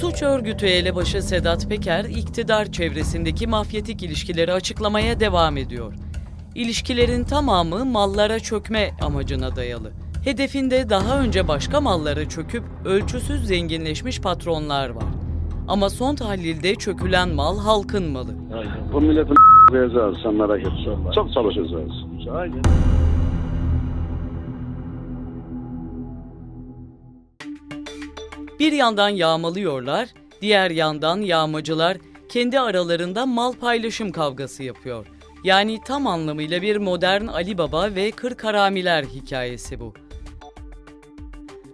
Suç örgütü elebaşı Sedat Peker, iktidar çevresindeki mafyatik ilişkileri açıklamaya devam ediyor. İlişkilerin tamamı mallara çökme amacına dayalı. Hedefinde daha önce başka mallara çöküp ölçüsüz zenginleşmiş patronlar var. Ama son tahlilde çökülen mal halkın malı. Bu milletin vereceğiz sen merak etme. Çok çalışacağız. Aynen. Bir yandan yağmalıyorlar, diğer yandan yağmacılar kendi aralarında mal paylaşım kavgası yapıyor. Yani tam anlamıyla bir modern Ali Baba ve Kırk Haramiler hikayesi bu.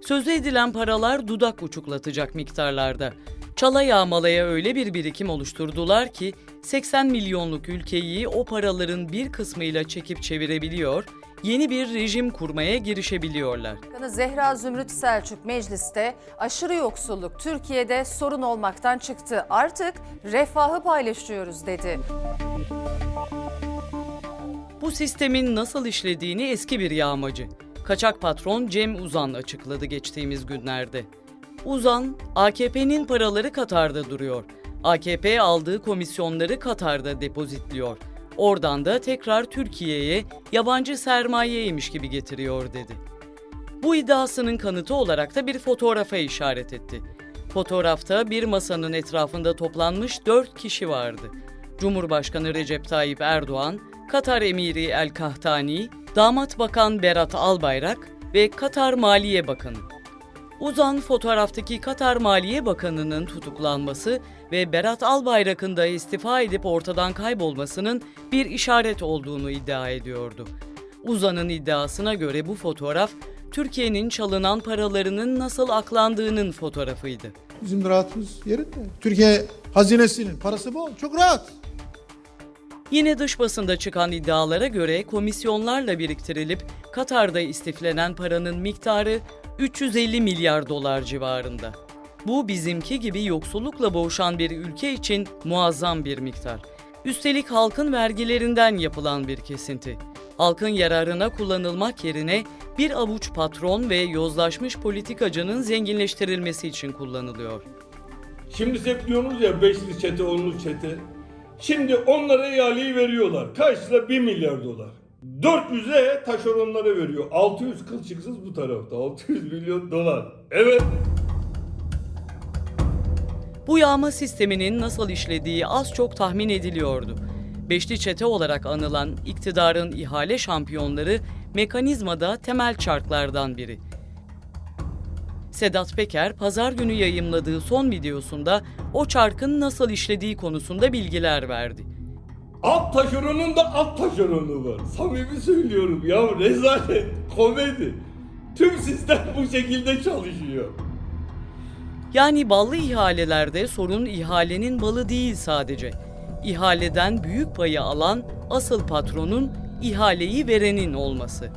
Sözü edilen paralar dudak uçuklatacak miktarlarda. Çala yağmalaya öyle bir birikim oluşturdular ki 80 milyonluk ülkeyi o paraların bir kısmıyla çekip çevirebiliyor, yeni bir rejim kurmaya girişebiliyorlar. Zehra Zümrüt Selçuk mecliste aşırı yoksulluk Türkiye'de sorun olmaktan çıktı. Artık refahı paylaşıyoruz dedi. Bu sistemin nasıl işlediğini eski bir yağmacı, kaçak patron Cem Uzan açıkladı geçtiğimiz günlerde. Uzan, AKP'nin paraları Katar'da duruyor. AKP aldığı komisyonları Katar'da depozitliyor. Oradan da tekrar Türkiye'ye yabancı sermayeymiş gibi getiriyor dedi. Bu iddiasının kanıtı olarak da bir fotoğrafa işaret etti. Fotoğrafta bir masanın etrafında toplanmış dört kişi vardı. Cumhurbaşkanı Recep Tayyip Erdoğan, Katar Emiri El Kahtani, Damat Bakan Berat Albayrak ve Katar Maliye Bakanı. Uzan fotoğraftaki Katar Maliye Bakanı'nın tutuklanması ve Berat Albayrak'ın da istifa edip ortadan kaybolmasının bir işaret olduğunu iddia ediyordu. Uzan'ın iddiasına göre bu fotoğraf Türkiye'nin çalınan paralarının nasıl aklandığının fotoğrafıydı. Bizim rahatımız yerinde. Türkiye hazinesinin parası bol. Çok rahat. Yine dış basında çıkan iddialara göre komisyonlarla biriktirilip Katar'da istiflenen paranın miktarı 350 milyar dolar civarında. Bu bizimki gibi yoksullukla boğuşan bir ülke için muazzam bir miktar. Üstelik halkın vergilerinden yapılan bir kesinti. Halkın yararına kullanılmak yerine bir avuç patron ve yozlaşmış politikacının zenginleştirilmesi için kullanılıyor. Şimdi siz hep diyorsunuz ya beşli çete, onlu çete. Şimdi onlara ihaleyi veriyorlar. Lira? 1 milyar dolar. 400'e taşeronlara veriyor. 600 kılçıksız bu tarafta. 600 milyon dolar. Evet. Bu yağma sisteminin nasıl işlediği az çok tahmin ediliyordu. Beşli çete olarak anılan iktidarın ihale şampiyonları mekanizmada temel çarklardan biri. Sedat Peker pazar günü yayımladığı son videosunda o çarkın nasıl işlediği konusunda bilgiler verdi. Alt taşeronun da alt taşeronu var. Samimi söylüyorum ya rezalet, komedi. Tüm sistem bu şekilde çalışıyor. Yani ballı ihalelerde sorun ihalenin balı değil sadece. İhaleden büyük payı alan asıl patronun ihaleyi verenin olması.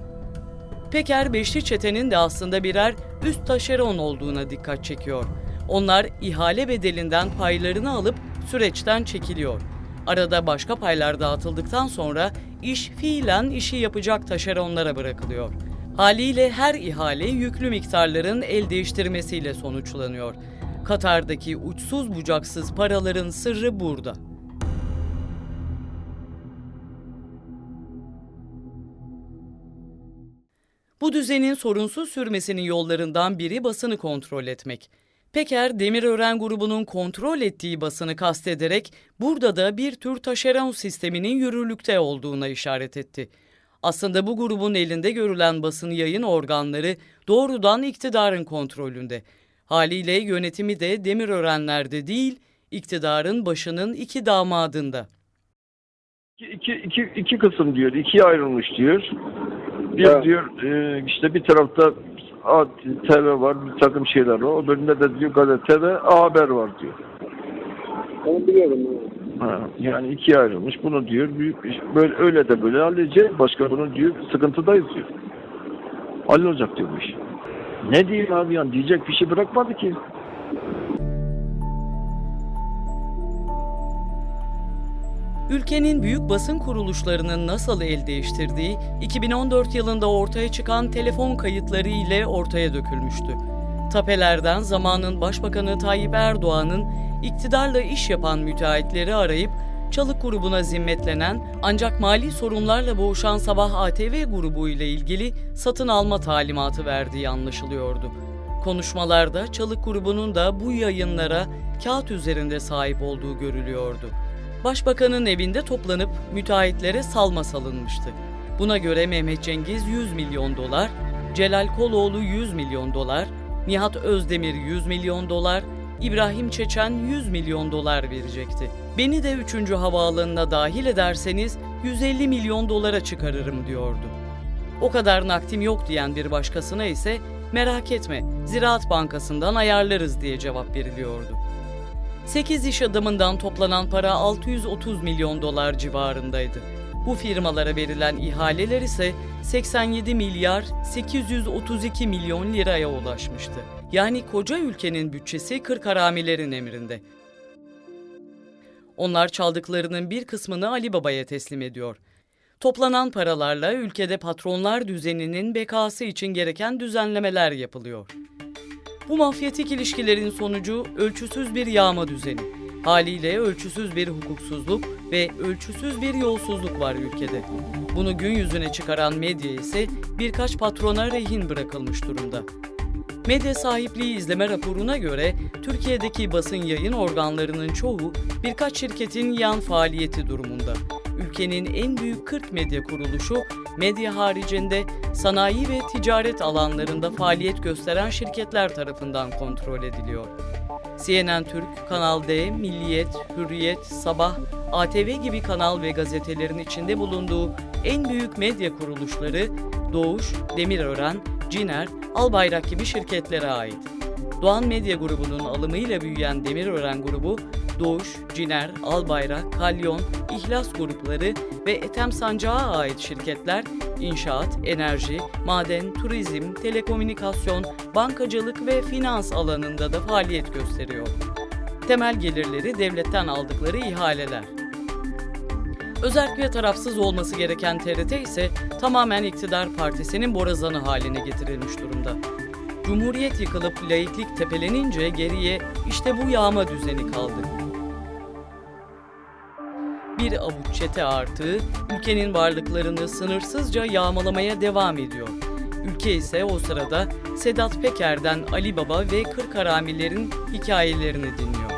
Peker Beşli Çete'nin de aslında birer üst taşeron olduğuna dikkat çekiyor. Onlar ihale bedelinden paylarını alıp süreçten çekiliyor. Arada başka paylar dağıtıldıktan sonra iş fiilen işi yapacak taşeronlara bırakılıyor. Haliyle her ihale yüklü miktarların el değiştirmesiyle sonuçlanıyor. Katar'daki uçsuz bucaksız paraların sırrı burada. Bu düzenin sorunsuz sürmesinin yollarından biri basını kontrol etmek. Peker, Demirören grubunun kontrol ettiği basını kastederek burada da bir tür taşeron sisteminin yürürlükte olduğuna işaret etti. Aslında bu grubun elinde görülen basın yayın organları doğrudan iktidarın kontrolünde. Haliyle yönetimi de Demirörenler'de değil, iktidarın başının iki damadında. İki, iki, iki kısım diyor, ikiye ayrılmış diyor. Bir Evet. diyor e, işte bir tarafta TV var, bir takım şeyler var. O bölümde de diyor gazete ve A Haber var diyor. Onu biliyorum. Ha, yani ikiye ayrılmış. Bunu diyor büyük böyle öyle de böyle halledecek. Başka bunu diyor sıkıntıdayız diyor. Hallolacak diyor bu iş. Ne diyeyim abi yani diyecek bir şey bırakmadı ki. Ülkenin büyük basın kuruluşlarının nasıl el değiştirdiği 2014 yılında ortaya çıkan telefon kayıtları ile ortaya dökülmüştü. Tapelerden zamanın Başbakanı Tayyip Erdoğan'ın iktidarla iş yapan müteahhitleri arayıp Çalık grubuna zimmetlenen ancak mali sorunlarla boğuşan Sabah ATV grubu ile ilgili satın alma talimatı verdiği anlaşılıyordu. Konuşmalarda Çalık grubunun da bu yayınlara kağıt üzerinde sahip olduğu görülüyordu. Başbakanın evinde toplanıp müteahhitlere salma salınmıştı. Buna göre Mehmet Cengiz 100 milyon dolar, Celal Koloğlu 100 milyon dolar, Nihat Özdemir 100 milyon dolar, İbrahim Çeçen 100 milyon dolar verecekti. Beni de 3. havaalanına dahil ederseniz 150 milyon dolara çıkarırım diyordu. O kadar naktim yok diyen bir başkasına ise merak etme Ziraat Bankası'ndan ayarlarız diye cevap veriliyordu. 8 iş adamından toplanan para 630 milyon dolar civarındaydı. Bu firmalara verilen ihaleler ise 87 milyar 832 milyon liraya ulaşmıştı. Yani koca ülkenin bütçesi 40 haramilerin emrinde. Onlar çaldıklarının bir kısmını Ali Baba'ya teslim ediyor. Toplanan paralarla ülkede patronlar düzeninin bekası için gereken düzenlemeler yapılıyor. Bu mafyatik ilişkilerin sonucu ölçüsüz bir yağma düzeni. Haliyle ölçüsüz bir hukuksuzluk ve ölçüsüz bir yolsuzluk var ülkede. Bunu gün yüzüne çıkaran medya ise birkaç patrona rehin bırakılmış durumda. Medya sahipliği izleme raporuna göre Türkiye'deki basın yayın organlarının çoğu birkaç şirketin yan faaliyeti durumunda. Ülkenin en büyük 40 medya kuruluşu medya haricinde sanayi ve ticaret alanlarında faaliyet gösteren şirketler tarafından kontrol ediliyor. CNN Türk, Kanal D, Milliyet, Hürriyet, Sabah, ATV gibi kanal ve gazetelerin içinde bulunduğu en büyük medya kuruluşları Doğuş, Demirören, Ciner, Albayrak gibi şirketlere ait. Doğan Medya grubunun alımıyla büyüyen Demirören grubu, Doğuş, Ciner, Albayrak, Kalyon, İhlas grupları ve Etem Sancağı ait şirketler inşaat, enerji, maden, turizm, telekomünikasyon, bankacılık ve finans alanında da faaliyet gösteriyor. Temel gelirleri devletten aldıkları ihaleler. Özerk ve tarafsız olması gereken TRT ise tamamen iktidar partisinin borazanı haline getirilmiş durumda. Cumhuriyet yıkılıp laiklik tepelenince geriye işte bu yağma düzeni kaldı. Bir avuç çete artığı ülkenin varlıklarını sınırsızca yağmalamaya devam ediyor. Ülke ise o sırada Sedat Peker'den Ali Baba ve Kırk Haramilerin hikayelerini dinliyor.